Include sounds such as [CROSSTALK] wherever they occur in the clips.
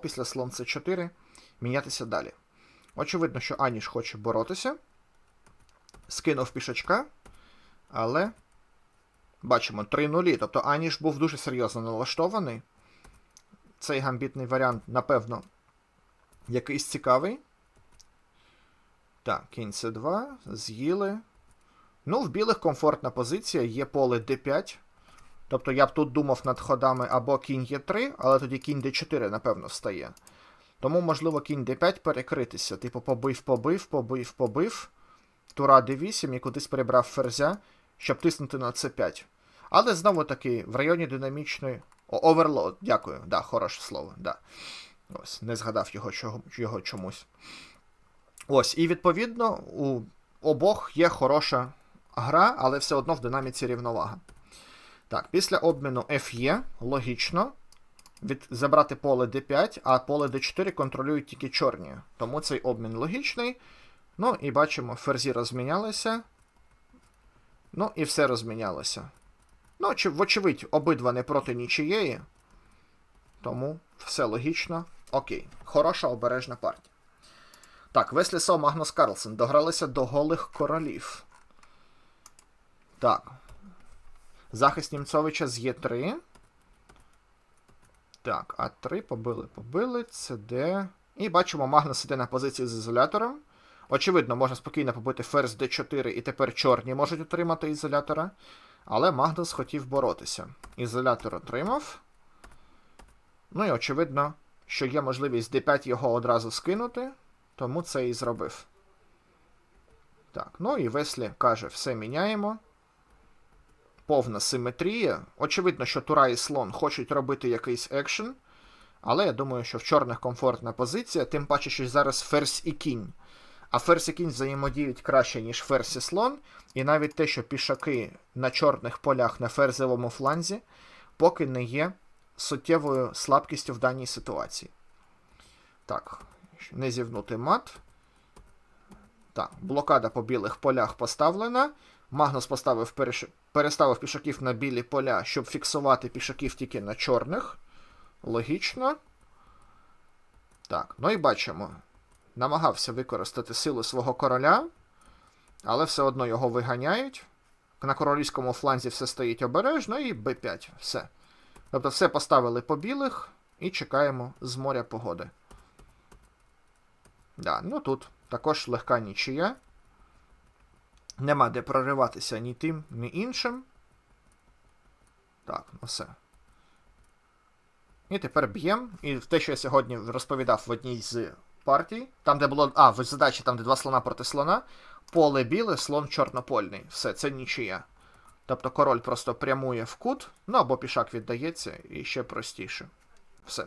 після слон c4 мінятися далі. Очевидно, що Аніш хоче боротися. Скинув пішачка, але бачимо 3 нулі. Тобто Аніш був дуже серйозно налаштований. Цей гамбітний варіант, напевно, якийсь цікавий. Так, кінь c2, з'їли. Ну, в білих комфортна позиція, є поле d5. Тобто я б тут думав над ходами або кінь Е3, але тоді кінь d4, напевно, стає. Тому, можливо, кінь d5 перекритися. Типу, побив, побив, побив, побив. Тура d8 і кудись перебрав ферзя, щоб тиснути на c5. Але знову таки, в районі динамічної. О, оверлоад, дякую, да, хороше слово. да. Ось, не згадав його, чого, його чомусь. Ось, і відповідно, у обох є хороша гра, але все одно в динаміці рівновага. Так, після обміну FE логічно від, забрати поле D5, а поле D4 контролюють тільки чорні. Тому цей обмін логічний. Ну, і бачимо, ферзі розмінялися. Ну, і все розмінялося. Ну, чи, вочевидь, обидва не проти нічиєї. Тому все логічно. Окей. Хороша обережна партія. Так, Веслі Со, Магнус Карлсен догралися до голих королів. Так. Захист Німцовича з Є3. Так, А3 побили, побили. ЦД. І бачимо, Магнус іде на позиції з ізолятором. Очевидно, можна спокійно побити ферзь d4, і тепер чорні можуть отримати ізолятора. Але Магнус хотів боротися. Ізолятор отримав. Ну і очевидно, що є можливість d5 його одразу скинути, тому це і зробив. Так, ну і Веслі каже, все міняємо. Повна симетрія. Очевидно, що Тура і слон хочуть робити якийсь екшен. Але я думаю, що в чорних комфортна позиція, тим паче, що зараз ферзь і кінь. А ферзь і кінь взаємодіють краще, ніж ферзь і слон. І навіть те, що пішаки на чорних полях на ферзевому фланзі, поки не є суттєвою слабкістю в даній ситуації. Так, не зівнути мат. Так, блокада по білих полях поставлена. Магнус поставив переставив пішаків на білі поля, щоб фіксувати пішаків тільки на чорних. Логічно. Так, ну і бачимо. Намагався використати силу свого короля, але все одно його виганяють. На королівському фланзі все стоїть обережно і Б5. Все. Тобто все поставили по білих і чекаємо з моря погоди. Да, ну тут також легка нічия. Нема де прориватися ні тим, ні іншим. Так, ну все. І тепер б'ємо. І те, що я сьогодні розповідав в одній з партій, там, де було. А, в задачі, там, де два слона проти слона, поле біле, слон чорнопольний. Все, це нічия. Тобто король просто прямує в кут, ну або пішак віддається, і ще простіше. Все.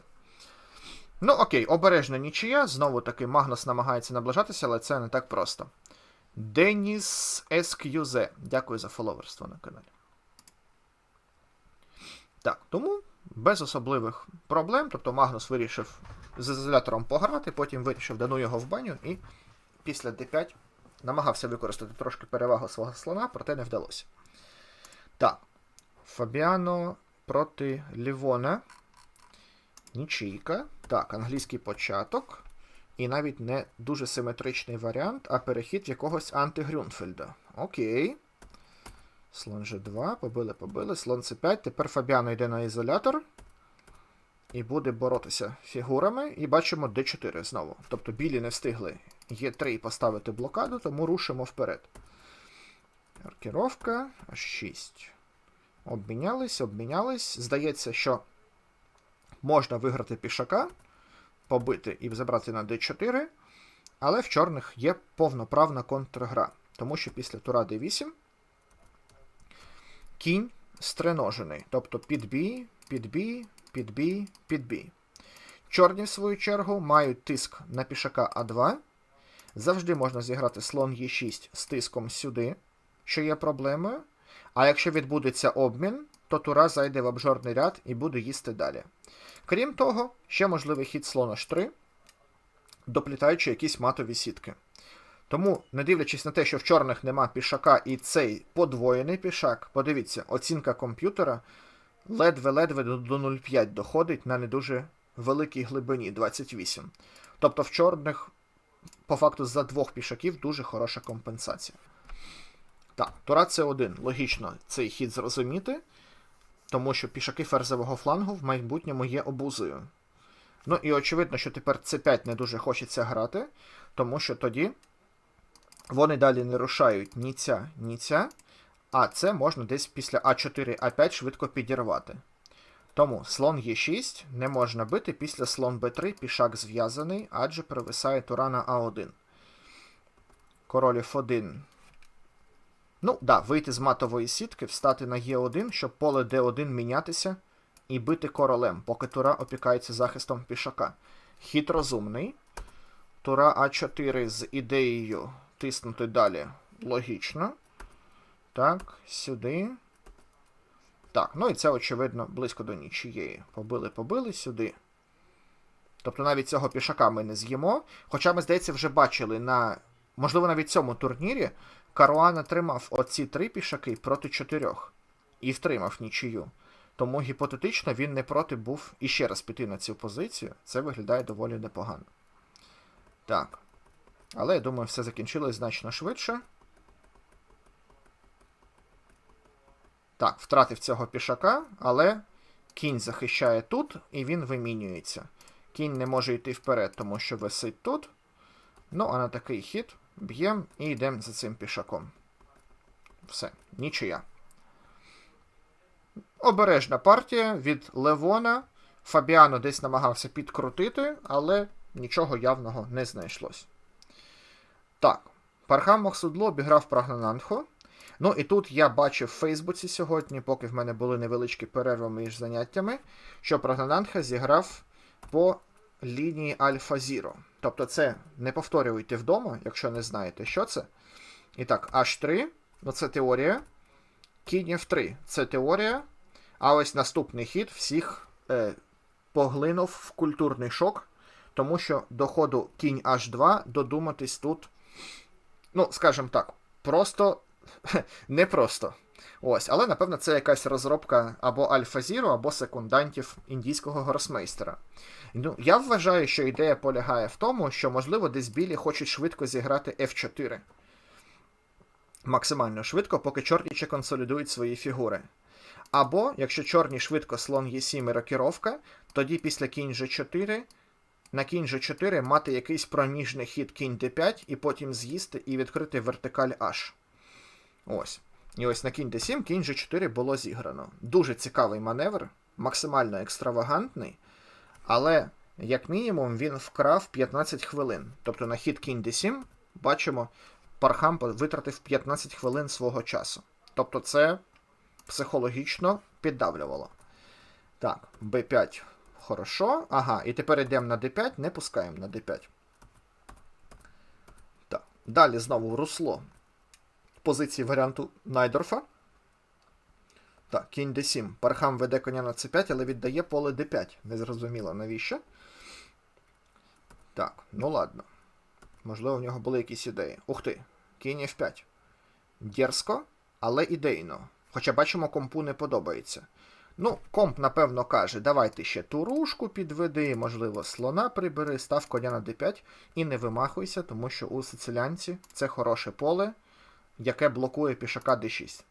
Ну, окей, обережна нічия. Знову таки Магнус намагається наближатися, але це не так просто. Деніс SQZ. Дякую за фоловерство на каналі. Так, тому без особливих проблем. Тобто Магнус вирішив з ізолятором пограти, потім вирішив дану його в баню і після d5 намагався використати трошки перевагу свого слона, проте не вдалося. Так, Фабіано проти Лівона. Нічийка. Так, англійський початок. І навіть не дуже симетричний варіант, а перехід якогось антигрюнфельда. Окей. Слон G2, побили, побили. Слон C5. Тепер Фабіано йде на ізолятор. І буде боротися фігурами. І бачимо D4 знову. Тобто білі не встигли Е3 поставити блокаду, тому рушимо вперед. Аркіровка. H6. Обмінялись, обмінялись. Здається, що можна виграти пішака, побити і забрати на d4. Але в чорних є повноправна контргра. Тому що після тура d8 кінь стреножений. Тобто під бій, під бій, під бій, під бій. Чорні, в свою чергу, мають тиск на пішака А2. Завжди можна зіграти слон Е6 з тиском сюди, що є проблемою. А якщо відбудеться обмін, то тура зайде в обжорний ряд і буде їсти далі. Крім того, ще можливий хід слона H3, доплітаючи якісь матові сітки. Тому, не дивлячись на те, що в чорних нема пішака і цей подвоєний пішак, подивіться, оцінка комп'ютера ледве-ледве до 0,5 доходить на не дуже великій глибині 28. Тобто в чорних, по факту, за двох пішаків дуже хороша компенсація. Так, тура С1. Логічно цей хід зрозуміти, тому що пішаки ферзового флангу в майбутньому є обузою. Ну і очевидно, що тепер С5 не дуже хочеться грати, тому що тоді вони далі не рушають ні ця, ні ця, а це можна десь після А4, А5 швидко підірвати. Тому слон Е6 не можна бити після слон Б3, пішак зв'язаний, адже провисає тура на А1. Король F1. Ну, да, вийти з матової сітки, встати на Е1, щоб поле Д1 мінятися і бити королем, поки тура опікається захистом пішака. Хід розумний. Тура А4 з ідеєю тиснути далі логічно. Так, сюди. Так, ну і це, очевидно, близько до нічієї. Побили, побили сюди. Тобто навіть цього пішака ми не з'їмо. Хоча ми, здається, вже бачили на. Можливо, навіть цьому турнірі Каруан отримав оці три пішаки проти чотирьох. І втримав нічию. Тому гіпотетично він не проти був іще раз піти на цю позицію. Це виглядає доволі непогано. Так. Але я думаю, все закінчилось значно швидше. Так, втратив цього пішака, але кінь захищає тут, і він вимінюється. Кінь не може йти вперед, тому що висить тут. Ну, а на такий хід б'ємо і йдемо за цим пішаком. Все, нічия. Обережна партія від Левона. Фабіано десь намагався підкрутити, але нічого явного не знайшлось. Так, Пархам Махсудло обіграв Прагнананхо. Ну і тут я бачив в Фейсбуці сьогодні, поки в мене були невеличкі перерви між заняттями, що Прагнананха зіграв по лінії Альфа Зіро. Тобто це не повторюйте вдома, якщо не знаєте, що це. І так, H3, ну це теорія. Кінь F3 це теорія. А ось наступний хід всіх е, поглинув в культурний шок, тому що до ходу кінь H2 додуматись тут, ну, скажімо так, просто [LAUGHS] не просто. Ось, але напевно це якась розробка або Альфа Зіро, або секундантів індійського гросмейстера. Ну, я вважаю, що ідея полягає в тому, що, можливо, десь білі хочуть швидко зіграти F4. Максимально швидко, поки чорні ще консолідують свої фігури. Або, якщо чорні швидко слон Е7 і рокіровка, тоді після кінь G4 на кінь G4 мати якийсь проміжний хід кінь D5 і потім з'їсти і відкрити вертикаль H. Ось. І ось на кінь D7 кінь G4 було зіграно. Дуже цікавий маневр, максимально екстравагантний, але, як мінімум, він вкрав 15 хвилин. Тобто на хід кінь D7, бачимо, Пархам витратив 15 хвилин свого часу. Тобто це психологічно піддавлювало. Так, b5 хорошо. Ага, і тепер йдемо на d5, не пускаємо на d5. Так, далі знову русло позиції варіанту Найдорфа. Так, кінь d7. Пархам веде коня на c5, але віддає поле d5. Незрозуміло навіщо. Так, ну ладно. Можливо, в нього були якісь ідеї. Ух ти, кінь f5. Дерзко, але ідейно. Хоча бачимо, компу не подобається. Ну, комп, напевно, каже, давайте ще турушку підведи, можливо, слона прибери, став коня на d5 і не вимахуйся, тому що у сицилянці це хороше поле, яке блокує пішака d6.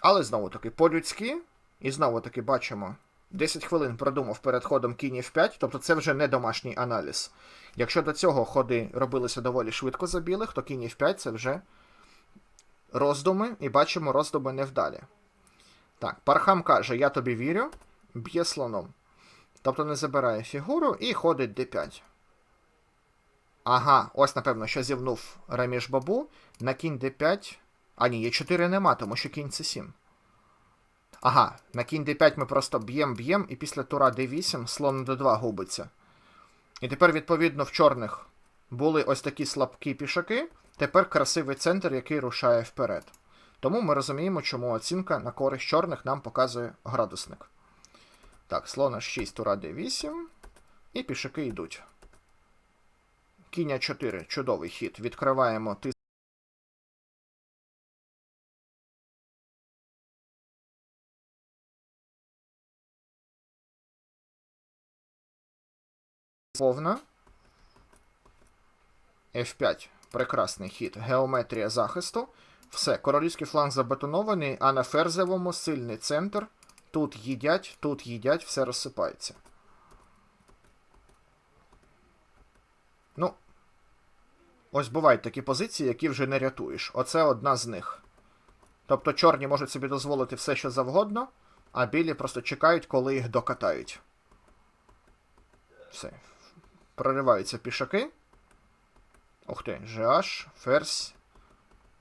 Але знову-таки, по-людськи, і знову-таки бачимо, 10 хвилин продумав перед ходом кінь f5, тобто це вже не домашній аналіз. Якщо до цього ходи робилися доволі швидко за білих, то кінь f5 це вже роздуми, і бачимо роздуми невдалі. Так, Пархам каже, я тобі вірю, б'є слоном. Тобто не забирає фігуру і ходить d5. Ага, ось, напевно, що зівнув Раміш Бабу. На кінь d5. А ні, Е4 нема, тому що кінь c7. Ага, на кінь d5 ми просто б'єм б'єм, і після тура d8 слон d2 губиться. І тепер, відповідно, в чорних були ось такі слабкі пішаки. Тепер красивий центр, який рушає вперед. Тому ми розуміємо, чому оцінка на користь чорних нам показує градусник. Так, слона 6, тура d8. І пішаки йдуть. Кіня 4. Чудовий хід. Відкриваємо тиск. повна. F5. Прекрасний хід. Геометрія захисту. Все, королівський фланг забетонований, а на ферзевому сильний центр. Тут їдять, тут їдять, все розсипається. Ну, ось бувають такі позиції, які вже не рятуєш. Оце одна з них. Тобто чорні можуть собі дозволити все, що завгодно, а білі просто чекають, коли їх докатають. Все. Прориваються пішаки. Ух ти, GH, ферзь.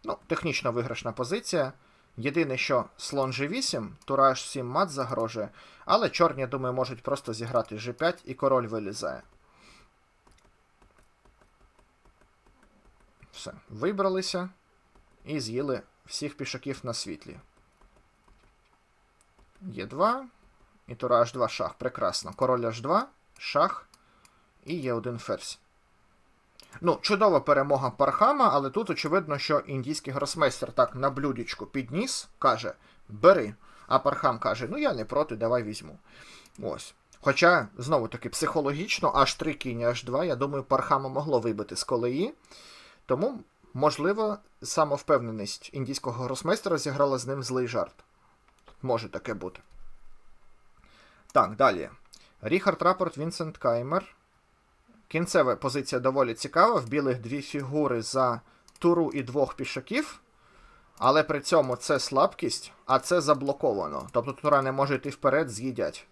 Ну, технічно виграшна позиція. Єдине, що слон G8, тура H7 мат загрожує, але чорні, думаю, можуть просто зіграти G5 і король вилізає. Все, вибралися і з'їли всіх пішаків на світлі. Є2. І тура H2 шах. Прекрасно. Король H2, шах. І є один ферзь. Ну, чудова перемога Пархама, але тут очевидно, що індійський гросмейстер так на блюдечку підніс, каже: бери. А Пархам каже: ну я не проти, давай візьму. Ось. Хоча, знову таки, психологічно, аж 3 кінь, аж 2, я думаю, Пархама могло вибити з колеї. Тому, можливо, самовпевненість індійського гросмейстера зіграла з ним злий жарт. Може таке бути. Так, далі. Ріхард Рапорт, Вінсент Каймер. Кінцева позиція доволі цікава. В білих дві фігури за туру і двох пішаків. Але при цьому це слабкість, а це заблоковано. Тобто тура не може йти вперед, з'їдять.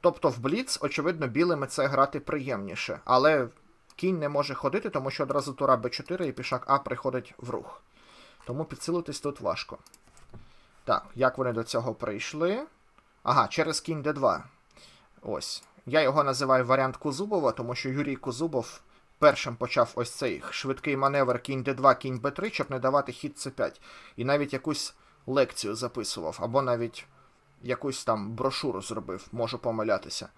Тобто в Бліц, очевидно, білими це грати приємніше. Але кінь не може ходити, тому що одразу тура Б4 і пішак А приходить в рух. Тому підсилитись тут важко. Так, як вони до цього прийшли? Ага, через кінь Д2. Ось. Я його називаю варіант Кузубова, тому що Юрій Кузубов першим почав ось цей швидкий маневр кінь Д2, кінь Б3, щоб не давати хід С5. І навіть якусь лекцію записував, або навіть якусь там брошуру зробив, можу помилятися.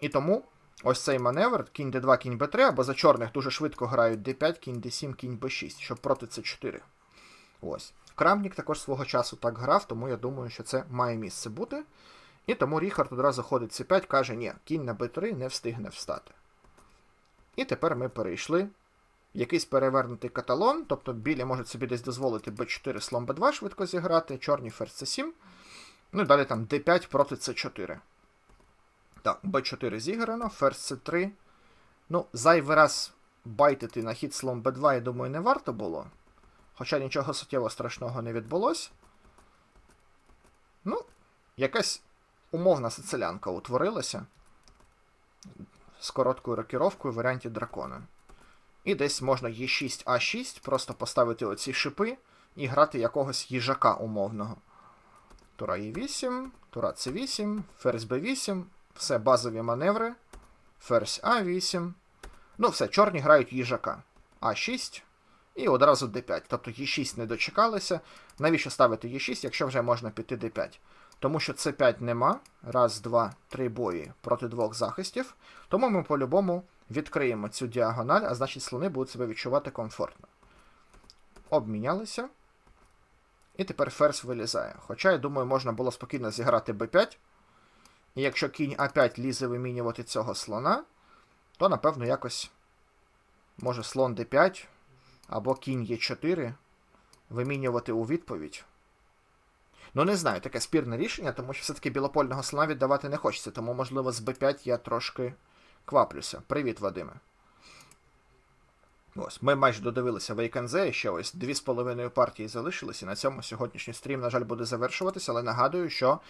І тому ось цей маневр, кінь Д2, кінь Б3, або за чорних дуже швидко грають Д5, кінь Д7, кінь Б6, щоб проти С4. Ось. Крамнік також свого часу так грав, тому я думаю, що це має місце бути. І тому Ріхард одразу ходить С5, каже, ні, кінь на Б3 не встигне встати. І тепер ми перейшли якийсь перевернутий каталон, тобто білі можуть собі десь дозволити Б4 слон Б2 швидко зіграти, чорні ферзь С7. Ну і далі там Д5 проти С4. Так, Б4 зіграно, ферзь С3. Ну, зайвий раз байтити на хід слон Б2, я думаю, не варто було. Хоча нічого суттєво страшного не відбулось. Ну, якась умовна сицилянка утворилася з короткою рокіровкою в варіанті дракона. І десь можна Е6, А6, просто поставити оці шипи і грати якогось їжака умовного. Тура Е8, Тура С8, ферзь Б8, все базові маневри, ферзь А8. Ну, все, чорні грають їжака. А6 і одразу Д5. Тобто Е6 не дочекалися. Навіщо ставити Е6, якщо вже можна піти Д5? Тому що С5 нема. Раз, два, три бої проти двох захистів. Тому ми по-любому відкриємо цю діагональ, а значить слони будуть себе відчувати комфортно. Обмінялися. І тепер ферзь вилізає. Хоча, я думаю, можна було спокійно зіграти Б5. І якщо кінь А5 лізе вимінювати цього слона, то, напевно, якось може слон Д5 або кінь Е4 вимінювати у відповідь. Ну, не знаю, таке спірне рішення, тому що все-таки білопольного слона віддавати не хочеться, тому, можливо, з Б5 я трошки кваплюся. Привіт, Вадиме. Ось, ми майже додивилися Вейкензе, ще ось дві з половиною партії залишилися. На цьому сьогоднішній стрім, на жаль, буде завершуватися, але нагадую, що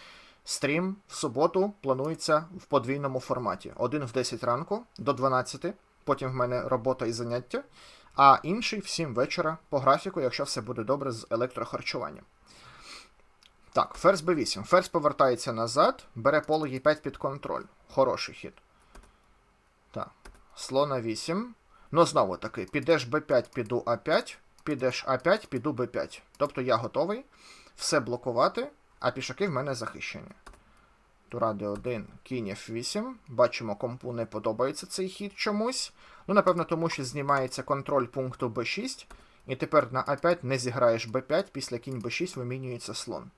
стрім в суботу планується в подвійному форматі: один в 10 ранку до 12, потім в мене робота і заняття, а інший в 7 вечора по графіку, якщо все буде добре з електрохарчуванням. Так, ферзь b8. Ферзь повертається назад, бере поле Е5 під контроль. Хороший хід. Так. Слона 8. Ну, знову таки, підеш b5, піду А5, підеш А5, піду b5. Тобто я готовий все блокувати, а пішаки в мене захищені. Тура d1, кінь F8. Бачимо, компу не подобається цей хід чомусь. Ну, напевно, тому що знімається контроль пункту b6. І тепер на А5 не зіграєш b5, після кінь b6 вимінюється слон.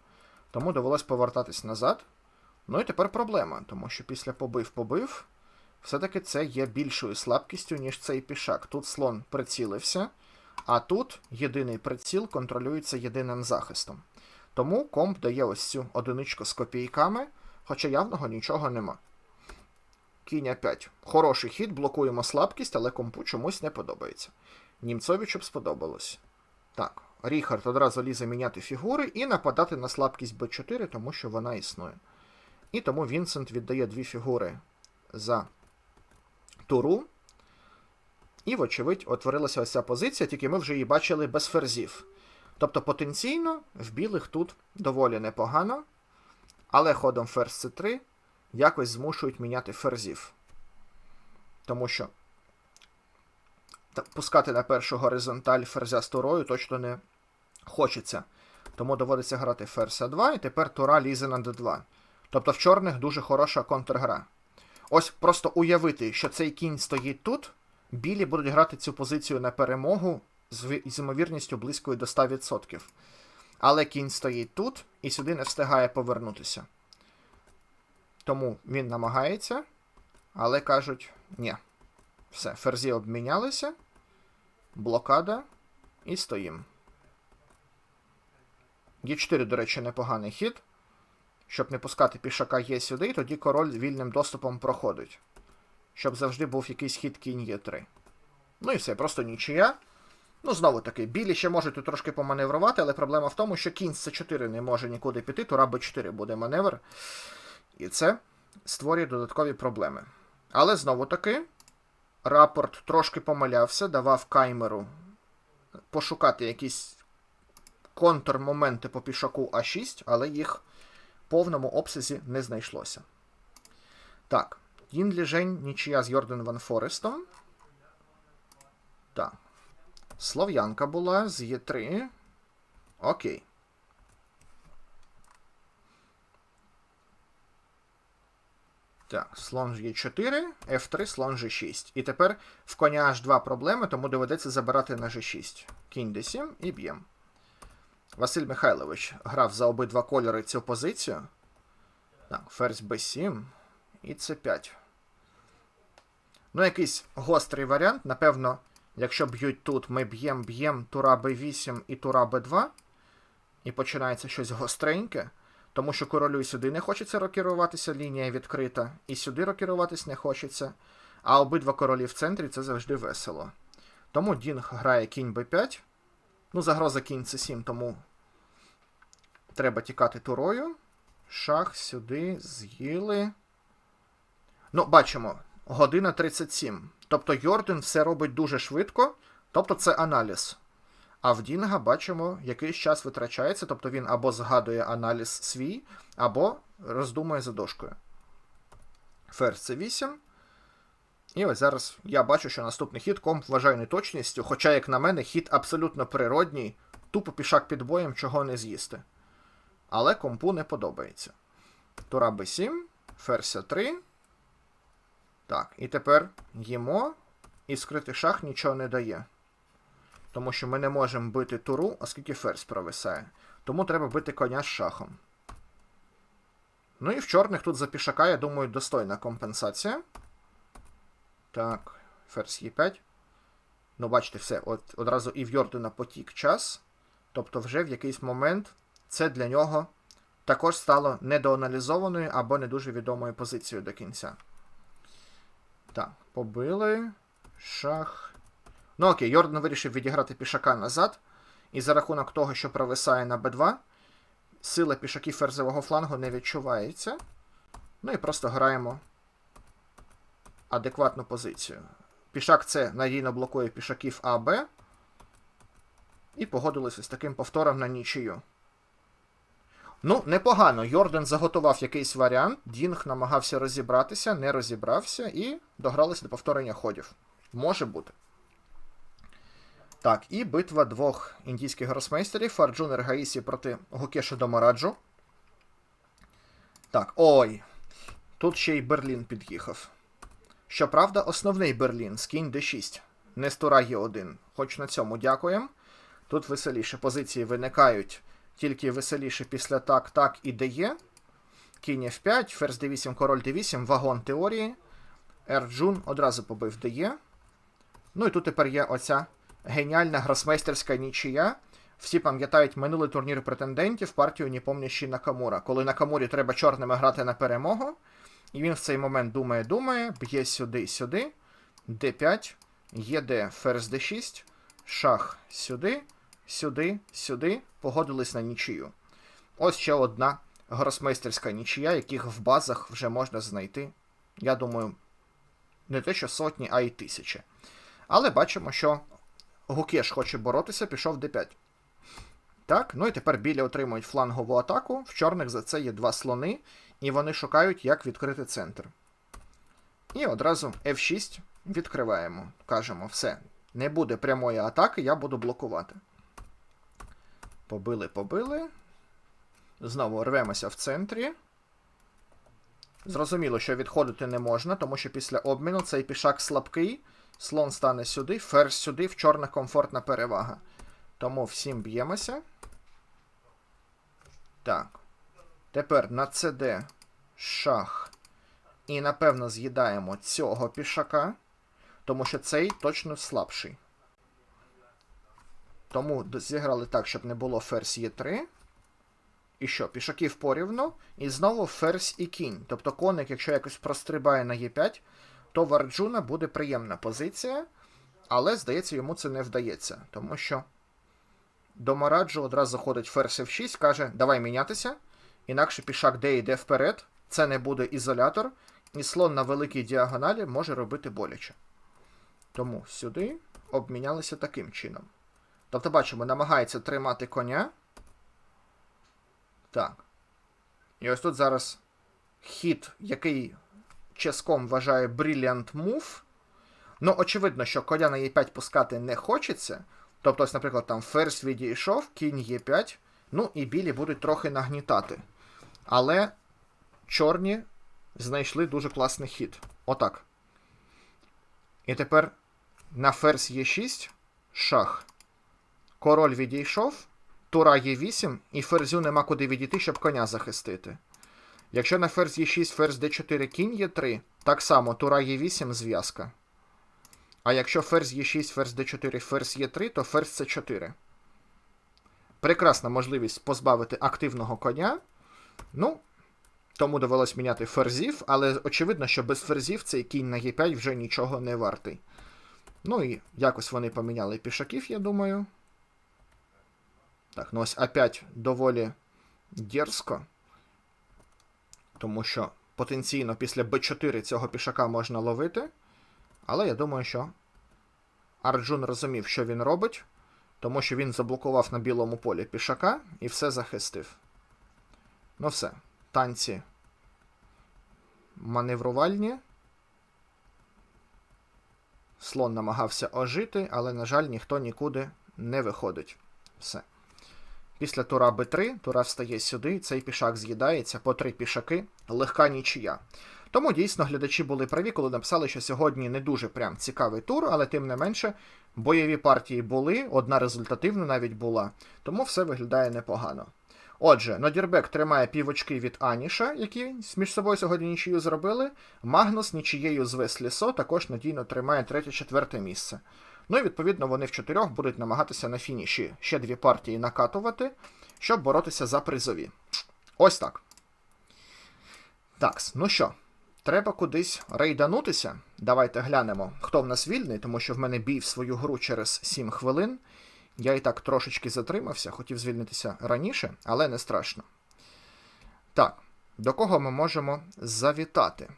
Тому довелось повертатись назад. Ну і тепер проблема, тому що після побив-побив все-таки це є більшою слабкістю, ніж цей пішак. Тут слон прицілився, а тут єдиний приціл контролюється єдиним захистом. Тому комп дає ось цю одиничку з копійками, хоча явного нічого нема. Кінь 5. Хороший хід, блокуємо слабкість, але компу чомусь не подобається. Німцовичу б сподобалось. Так, Ріхард одразу лізе міняти фігури і нападати на слабкість Б4, тому що вона існує. І тому Вінсент віддає дві фігури за туру. І, вочевидь, утворилася ось ця позиція, тільки ми вже її бачили без ферзів. Тобто потенційно в білих тут доволі непогано, але ходом ферзь С3 якось змушують міняти ферзів. Тому що пускати на першу горизонталь ферзя з турою точно не хочеться. Тому доводиться грати ферзь А2, і тепер тура лізе на d2. Тобто в чорних дуже хороша контргра. Ось просто уявити, що цей кінь стоїть тут, білі будуть грати цю позицію на перемогу з ймовірністю близькою до 100%. Але кінь стоїть тут і сюди не встигає повернутися. Тому він намагається, але кажуть, ні. Все, ферзі обмінялися, блокада і стоїм. Є4, до речі, непоганий хід. Щоб не пускати пішака Є сюди, тоді король вільним доступом проходить. Щоб завжди був якийсь хід кінь Є3. Ну і все, просто нічия. Ну, знову таки, білі ще можуть тут трошки поманеврувати, але проблема в тому, що кінь з С4 не може нікуди піти, тура Б4 буде маневр. І це створює додаткові проблеми. Але знову таки, рапорт трошки помилявся, давав каймеру пошукати якісь контрмоменти по пішаку А6, але їх в повному обсязі не знайшлося. Так, Дін Ліжень, нічия з Йорден Ван Форестом. Так. Слов'янка була з Є3. Окей. Так, слон G4, F3, слон G6. І тепер в коня аж два проблеми, тому доведеться забирати на G6. Кінь D7 і б'єм. Василь Михайлович грав за обидва кольори цю позицію. Так, ферзь B7 і C5. Ну, якийсь гострий варіант. Напевно, якщо б'ють тут, ми б'єм, б'єм тура b8 і тура b2. І починається щось гостреньке. Тому що королю і сюди не хочеться рокіруватися, лінія відкрита, і сюди рокіруватись не хочеться. А обидва королі в центрі це завжди весело. Тому Дінг грає кінь b5. Ну, загроза кінь c7, тому треба тікати турою. Шах сюди, з'їли. Ну, бачимо, година 37. Тобто Йорден все робить дуже швидко. Тобто це аналіз. А в Дінга бачимо, якийсь час витрачається, тобто він або згадує аналіз свій, або роздумує за дошкою. Ферзь це 8. І ось зараз я бачу, що наступний хід комп вважає неточністю, хоча, як на мене, хід абсолютно природній, тупо пішак під боєм, чого не з'їсти. Але компу не подобається. Тура b7, ферзь 3. Так, і тепер їмо, і скритий шах нічого не дає. Тому що ми не можемо бити туру, оскільки ферзь провисає. Тому треба бити коня з шахом. Ну і в чорних тут за пішака, я думаю, достойна компенсація. Так, ферзь Е5. Ну, бачите, все. От Одразу і в Йордена потік час. Тобто, вже в якийсь момент це для нього також стало недоаналізованою або не дуже відомою позицією до кінця. Так, побили. Шах. Ну окей, Йордан вирішив відіграти пішака назад. І за рахунок того, що провисає на b2, сила пішаків ферзового флангу не відчувається. Ну і просто граємо адекватну позицію. Пішак С надійно блокує пішаків А, Б. І погодилися з таким повтором на нічию. Ну, непогано. Йорден заготував якийсь варіант. Дінг намагався розібратися, не розібрався і догралися до повторення ходів. Може бути. Так, і битва двох індійських гросмейстерів Фарджунер Гаїсі проти Гукеша Домараджу. Так, ой. Тут ще й Берлін під'їхав. Щоправда, основний Берлін з кінь d6. Не з тура Е1. Хоч на цьому дякуємо. Тут веселіше позиції виникають тільки веселіше після так, так і де є. Кінь F5, ферзь d8, король d8, вагон теорії. Ерджун одразу побив ДЕ. Ну і тут тепер є оця геніальна гросмейстерська нічия. Всі пам'ятають минулий турнір претендентів партію Ніпомнящий Накамура. Коли Накамурі треба чорними грати на перемогу, і він в цей момент думає, думає, б'є сюди, сюди, d5, єд, ферзь d6, шах сюди, сюди, сюди, погодились на нічию. Ось ще одна гросмейстерська нічия, яких в базах вже можна знайти, я думаю, не те, що сотні, а й тисячі. Але бачимо, що Гукеш хоче боротися, пішов d5. Так, ну і тепер білі отримують флангову атаку. В чорних за це є два слони, і вони шукають, як відкрити центр. І одразу F6 відкриваємо. Кажемо, все, не буде прямої атаки, я буду блокувати. Побили, побили. Знову рвемося в центрі. Зрозуміло, що відходити не можна, тому що після обміну цей пішак слабкий. Слон стане сюди, ферзь сюди, в чорних комфортна перевага. Тому всім б'ємося. Так. Тепер на CD шах. І, напевно, з'їдаємо цього пішака, тому що цей точно слабший. Тому зіграли так, щоб не було ферзь Е3. І що? Пішаків порівну. І знову ферзь і кінь. Тобто коник, якщо якось прострибає на Е5, то в Арджуна буде приємна позиція, але, здається, йому це не вдається, тому що до Мараджу одразу ходить ферзь F6, каже, давай мінятися, інакше пішак Д йде вперед, це не буде ізолятор, і слон на великій діагоналі може робити боляче. Тому сюди обмінялися таким чином. Тобто, бачимо, намагається тримати коня. Так. І ось тут зараз хід, який Ческом вважає Brilliant Move. Ну, очевидно, що коня на Е5 пускати не хочеться. Тобто, ось, наприклад, там ферзь відійшов, кінь Е5. Ну, і білі будуть трохи нагнітати. Але чорні знайшли дуже класний хід. Отак. І тепер на ферзь Е6 шах. Король відійшов, тура Е8, і ферзю нема куди відійти, щоб коня захистити. Якщо на ферзь Е6, ферзь d4, кінь Е3, так само тура Е8 зв'язка. А якщо ферзь Е6, ферзь d4, ферзь Е3, то ферзь С4. Прекрасна можливість позбавити активного коня. Ну, тому довелось міняти ферзів, але очевидно, що без ферзів цей кінь на Е5 вже нічого не вартий. Ну і якось вони поміняли пішаків, я думаю. Так, ну ось опять доволі дерзко. Тому що потенційно після b4 цього пішака можна ловити. Але я думаю, що Арджун розумів, що він робить, тому що він заблокував на білому полі пішака і все захистив. Ну все. Танці маневрувальні. Слон намагався ожити, але, на жаль, ніхто нікуди не виходить. Все. Після тура Б3, тура встає сюди, цей пішак з'їдається по три пішаки, легка нічия. Тому дійсно глядачі були праві, коли написали, що сьогодні не дуже прям цікавий тур, але тим не менше бойові партії були, одна результативна навіть була, тому все виглядає непогано. Отже, Нодірбек тримає півочки від Аніша, які між собою сьогодні нічию зробили. Магнус нічією з Веслісо також надійно тримає третє-четверте місце. Ну і відповідно вони в чотирьох будуть намагатися на фініші ще дві партії накатувати, щоб боротися за призові. Ось так. Такс, ну що, треба кудись рейданутися. Давайте глянемо, хто в нас вільний, тому що в мене бій в свою гру через 7 хвилин. Я і так трошечки затримався, хотів звільнитися раніше, але не страшно. Так, до кого ми можемо завітати?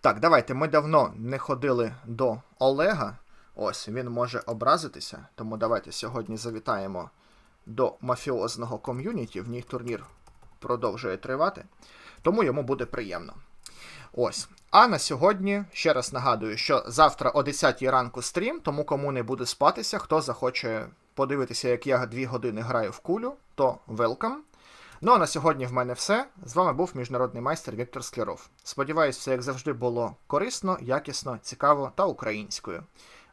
Так, давайте. Ми давно не ходили до Олега. Ось, він може образитися, тому давайте сьогодні завітаємо до мафіозного ком'юніті. В ній турнір продовжує тривати, тому йому буде приємно. Ось. А на сьогодні ще раз нагадую, що завтра о 10 ранку стрім, тому кому не буде спатися, хто захоче подивитися, як я 2 години граю в кулю, то welcome. Ну а на сьогодні в мене все. З вами був міжнародний майстер Віктор Скляров. Сподіваюсь, все як завжди було корисно, якісно, цікаво та українською.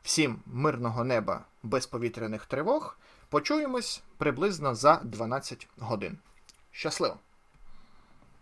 Всім мирного неба без повітряних тривог. Почуємось приблизно за 12 годин. Щасливо!